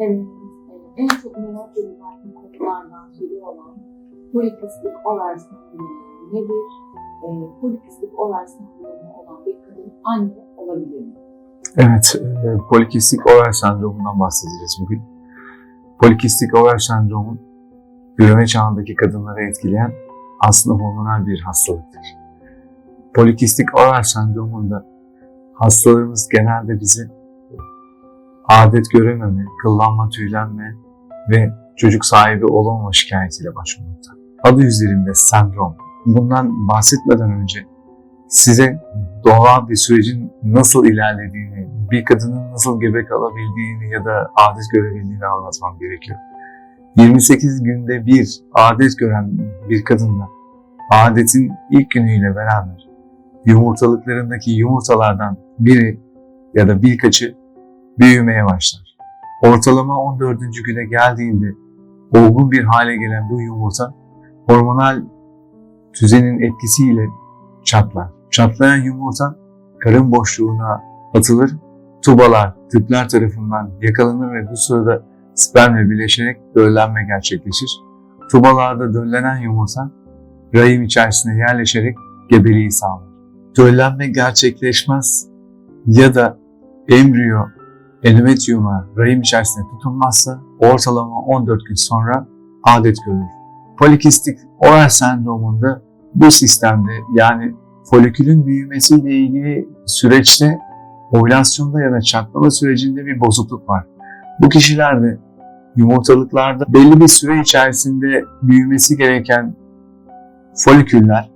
En çok merak edilen konulardan biri olan polikistik over sendromu nedir? E, polikistik over sendromu olan bir kadın anne olabilir mi? Evet, e, polikistik over sendromundan bahsedeceğiz bugün. Polikistik over sendromu, üreme çağındaki kadınları etkileyen aslında hormonal bir hastalıktır. Polikistik over sendromunda hastalarımız genelde bizi adet görememe, kıllanma, tüylenme ve çocuk sahibi olamama şikayetiyle başvurmakta. Adı üzerinde sendrom. Bundan bahsetmeden önce size doğal bir sürecin nasıl ilerlediğini, bir kadının nasıl gebe kalabildiğini ya da adet görebildiğini anlatmam gerekiyor. 28 günde bir adet gören bir kadınla adetin ilk günüyle beraber yumurtalıklarındaki yumurtalardan biri ya da birkaçı büyümeye başlar. Ortalama 14. güne geldiğinde olgun bir hale gelen bu yumurta hormonal düzenin etkisiyle çatlar. Çatlayan yumurta karın boşluğuna atılır, tubalar, tüpler tarafından yakalanır ve bu sırada spermle birleşerek döllenme gerçekleşir. Tubalarda döllenen yumurta rahim içerisine yerleşerek gebeliği sağlar. Döllenme gerçekleşmez ya da embriyo endometriyuma rahim içerisinde tutunmazsa ortalama 14 gün sonra adet görülür. Polikistik over sendromunda bu sistemde yani folikülün büyümesiyle ilgili süreçte ovülasyonda ya da çatlama sürecinde bir bozukluk var. Bu kişilerde yumurtalıklarda belli bir süre içerisinde büyümesi gereken foliküller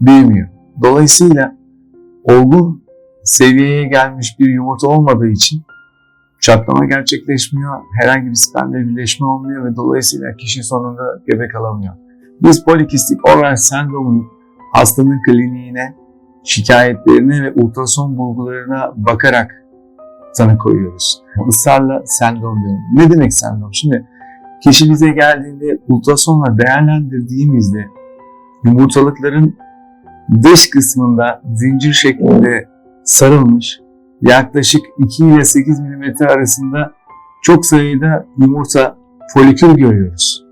büyümüyor. Dolayısıyla olgun seviyeye gelmiş bir yumurta olmadığı için çatlama gerçekleşmiyor, herhangi bir spermle birleşme olmuyor ve dolayısıyla kişi sonunda gebe kalamıyor. Biz polikistik over sendromunun hastanın kliniğine, şikayetlerine ve ultrason bulgularına bakarak tanı koyuyoruz. Israrla sendrom diyorum. Ne demek sendrom? Şimdi kişi bize geldiğinde ultrasonla değerlendirdiğimizde yumurtalıkların dış kısmında zincir şeklinde sarılmış yaklaşık 2 ile 8 mm arasında çok sayıda yumurta folikül görüyoruz.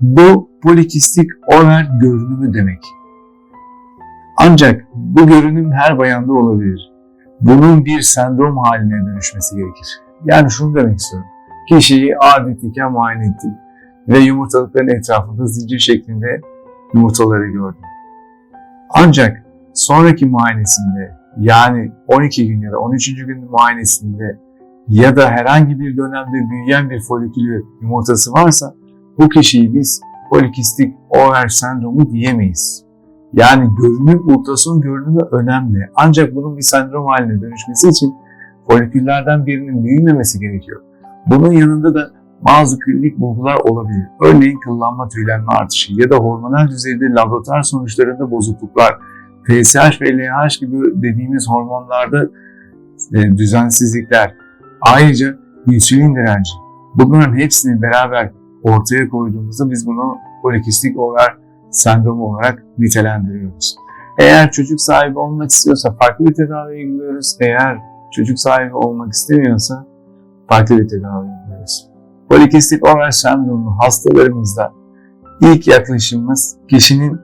Bu polikistik over görünümü demek. Ancak bu görünüm her bayanda olabilir. Bunun bir sendrom haline dönüşmesi gerekir. Yani şunu demek istiyorum. Kişiyi adetiyken muayene ettim ve yumurtalıkların etrafında zincir şeklinde yumurtaları gördüm. Ancak sonraki muayenesinde yani 12 gün ya da 13. gün muayenesinde ya da herhangi bir dönemde büyüyen bir folikülü yumurtası varsa bu kişiyi biz polikistik over sendromu diyemeyiz. Yani görünüm, ultrason görünümü önemli. Ancak bunun bir sendrom haline dönüşmesi için foliküllerden birinin büyümemesi gerekiyor. Bunun yanında da bazı klinik bulgular olabilir. Örneğin kıllanma tüylenme artışı ya da hormonal düzeyde laboratuvar sonuçlarında bozukluklar, TSH ve LH gibi dediğimiz hormonlarda e, düzensizlikler, ayrıca insülin direnci. Bunların hepsini beraber ortaya koyduğumuzda biz bunu polikistik over sendromu olarak nitelendiriyoruz. Eğer çocuk sahibi olmak istiyorsa farklı bir tedavi uyguluyoruz. Eğer çocuk sahibi olmak istemiyorsa farklı bir tedavi uyguluyoruz. Polikistik over sendromu hastalarımızda ilk yaklaşımımız kişinin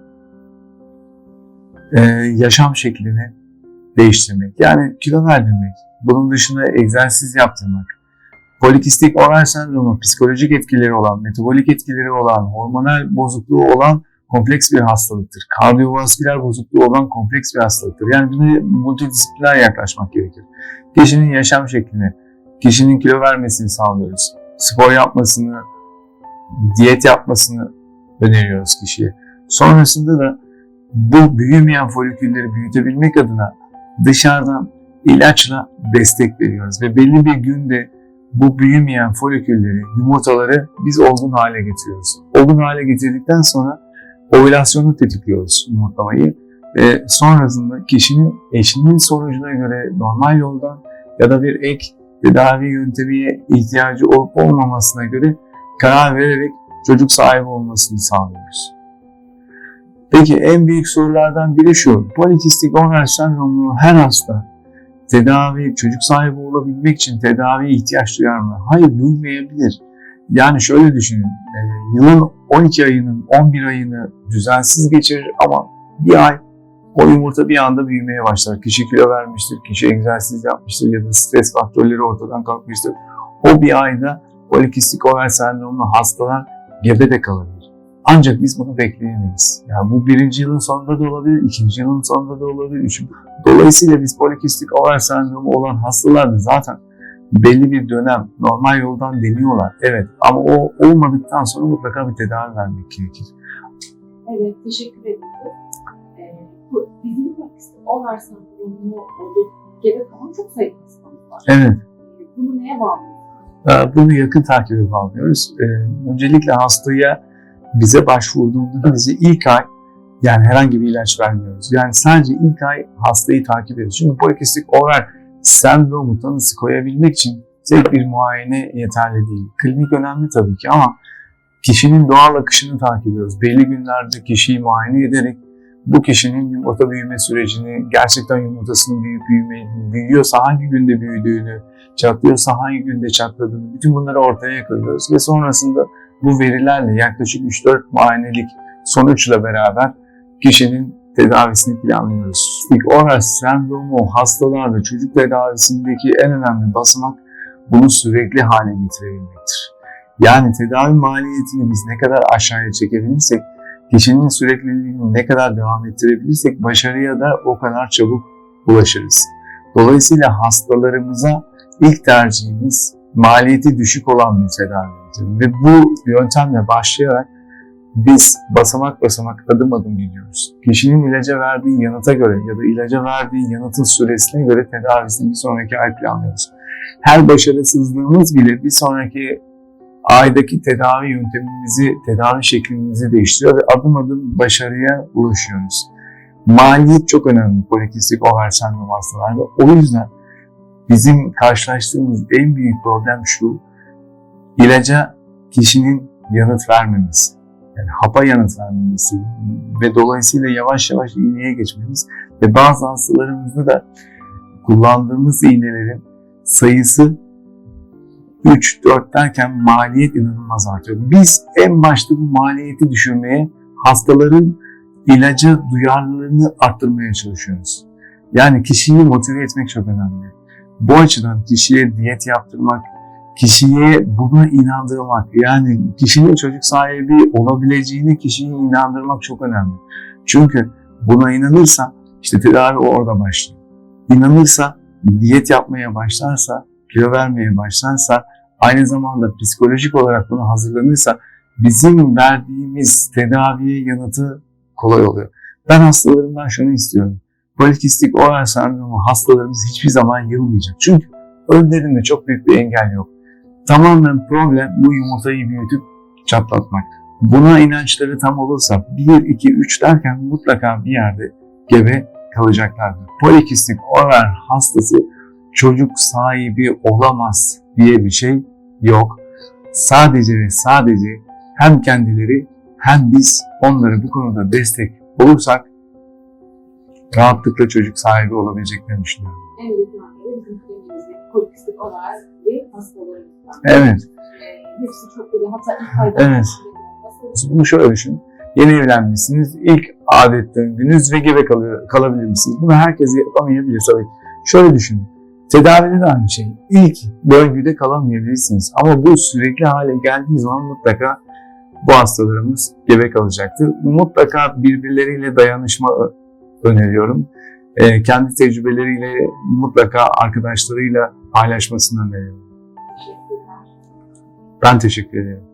e, yaşam şeklini değiştirmek. Yani kilo verdirmek. Bunun dışında egzersiz yaptırmak. Polikistik oral sendromu psikolojik etkileri olan, metabolik etkileri olan, hormonal bozukluğu olan kompleks bir hastalıktır. Kardiyovasküler bozukluğu olan kompleks bir hastalıktır. Yani buna multidisipliner yaklaşmak gerekir. Kişinin yaşam şeklini, kişinin kilo vermesini sağlıyoruz. Spor yapmasını, diyet yapmasını öneriyoruz kişiye. Sonrasında da bu büyümeyen folikülleri büyütebilmek adına dışarıdan ilaçla destek veriyoruz ve belli bir günde bu büyümeyen folikülleri, yumurtaları biz olgun hale getiriyoruz. Olgun hale getirdikten sonra ovülasyonu tetikliyoruz yumurtlamayı ve sonrasında kişinin eşinin sonucuna göre normal yoldan ya da bir ek tedavi yöntemiye ihtiyacı olup olmamasına göre karar vererek çocuk sahibi olmasını sağlıyoruz. Peki en büyük sorulardan biri şu. Polikistik over sendromu her hasta tedavi, çocuk sahibi olabilmek için tedaviye ihtiyaç duyar mı? Hayır, duymayabilir. Yani şöyle düşünün, e, yılın 12 ayının 11 ayını düzensiz geçirir ama bir ay o yumurta bir anda büyümeye başlar. Kişi kilo vermiştir, kişi egzersiz yapmıştır ya da stres faktörleri ortadan kalkmıştır. O bir ayda polikistik over sendromlu hastalar gebe de kalabilir. Ancak biz bunu bekleyemeyiz. Yani bu birinci yılın sonunda da olabilir, ikinci yılın sonunda da olabilir, üçüncü. Dolayısıyla biz polikistik over sendromu olan hastalarda zaten belli bir dönem normal yoldan deniyorlar. Evet ama o olmadıktan sonra mutlaka bir tedavi vermek gerekir. Evet, teşekkür ederim. Ee, bu bizim polikistik over sendromu olup gebe kalan çok sayıda hastamız var. Evet. Ee, Bunu neye bağlıyoruz? Ee, Bunu yakın takibe bağlıyoruz. Ee, Öncelikle hastaya bize başvurduğunda bize ilk ay yani herhangi bir ilaç vermiyoruz. Yani sadece ilk ay hastayı takip ediyoruz. Çünkü polikistik over sendromu tanısı koyabilmek için tek bir muayene yeterli değil. Klinik önemli tabii ki ama kişinin doğal akışını takip ediyoruz. Belli günlerde kişiyi muayene ederek bu kişinin yumurta büyüme sürecini, gerçekten yumurtasının büyüyüp büyüme, büyüyorsa hangi günde büyüdüğünü, çatlıyorsa hangi günde çatladığını, bütün bunları ortaya koyuyoruz ve sonrasında bu verilerle yaklaşık 3-4 muayenelik sonuçla beraber kişinin tedavisini planlıyoruz. İlk oral sendromu hastalarda çocuk tedavisindeki en önemli basamak bunu sürekli hale getirebilmektir. Yani tedavi maliyetini biz ne kadar aşağıya çekebilirsek, kişinin sürekliliğini ne kadar devam ettirebilirsek başarıya da o kadar çabuk ulaşırız. Dolayısıyla hastalarımıza ilk tercihimiz maliyeti düşük olan bir tedavidir. Ve bu yöntemle başlayarak biz basamak basamak adım adım gidiyoruz. Kişinin ilaca verdiği yanıta göre ya da ilaca verdiği yanıtın süresine göre tedavisini bir sonraki ay planlıyoruz. Her başarısızlığımız bile bir sonraki aydaki tedavi yöntemimizi, tedavi şeklimizi değiştiriyor ve adım adım başarıya ulaşıyoruz. Maliyet çok önemli polikistik over sendrom. O yüzden bizim karşılaştığımız en büyük problem şu, ilaca kişinin yanıt vermemesi. Yani hapa yanıt vermemesi ve dolayısıyla yavaş yavaş iğneye geçmemiz ve bazı hastalarımızda da kullandığımız iğnelerin sayısı 3-4 derken maliyet inanılmaz artıyor. Biz en başta bu maliyeti düşürmeye, hastaların ilaca duyarlılığını arttırmaya çalışıyoruz. Yani kişiyi motive etmek çok önemli. Bu açıdan kişiye diyet yaptırmak, kişiye buna inandırmak, yani kişinin çocuk sahibi olabileceğini kişiyi inandırmak çok önemli. Çünkü buna inanırsa işte tedavi orada başlıyor. İnanırsa, diyet yapmaya başlarsa, kilo vermeye başlarsa, aynı zamanda psikolojik olarak buna hazırlanırsa bizim verdiğimiz tedaviye yanıtı kolay oluyor. Ben hastalarımdan şunu istiyorum. Polikistik over sendromu hastalarımız hiçbir zaman yılmayacak. Çünkü önlerinde çok büyük bir engel yok. Tamamen problem bu yumurtayı büyütüp çatlatmak. Buna inançları tam olursa 1, 2, 3 derken mutlaka bir yerde gebe kalacaklardır. Polikistik over hastası çocuk sahibi olamaz diye bir şey yok. Sadece ve sadece hem kendileri hem biz onlara bu konuda destek olursak rahatlıkla çocuk sahibi olabileceklerini düşünüyorum. Örneği bizim kliniğimizde polikistik over bir hastalarımızdan. Evet, Ee, hepsi çok böyle hatta ilk ayda Evet. bunu şöyle düşünün. Yeni evlenmişsiniz, ilk adet döndünüz ve gebe kalıyor, kalabilir misiniz? Bunu herkes yapamayabilir tabii. Şöyle düşünün. Tedavide de aynı şey. İlk döngüde kalamayabilirsiniz. Ama bu sürekli hale geldiği zaman mutlaka bu hastalarımız gebe kalacaktır. Mutlaka birbirleriyle dayanışma öneriyorum. Ee, kendi tecrübeleriyle mutlaka arkadaşlarıyla paylaşmasını öneriyorum. Teşekkürler. Ben teşekkür ederim.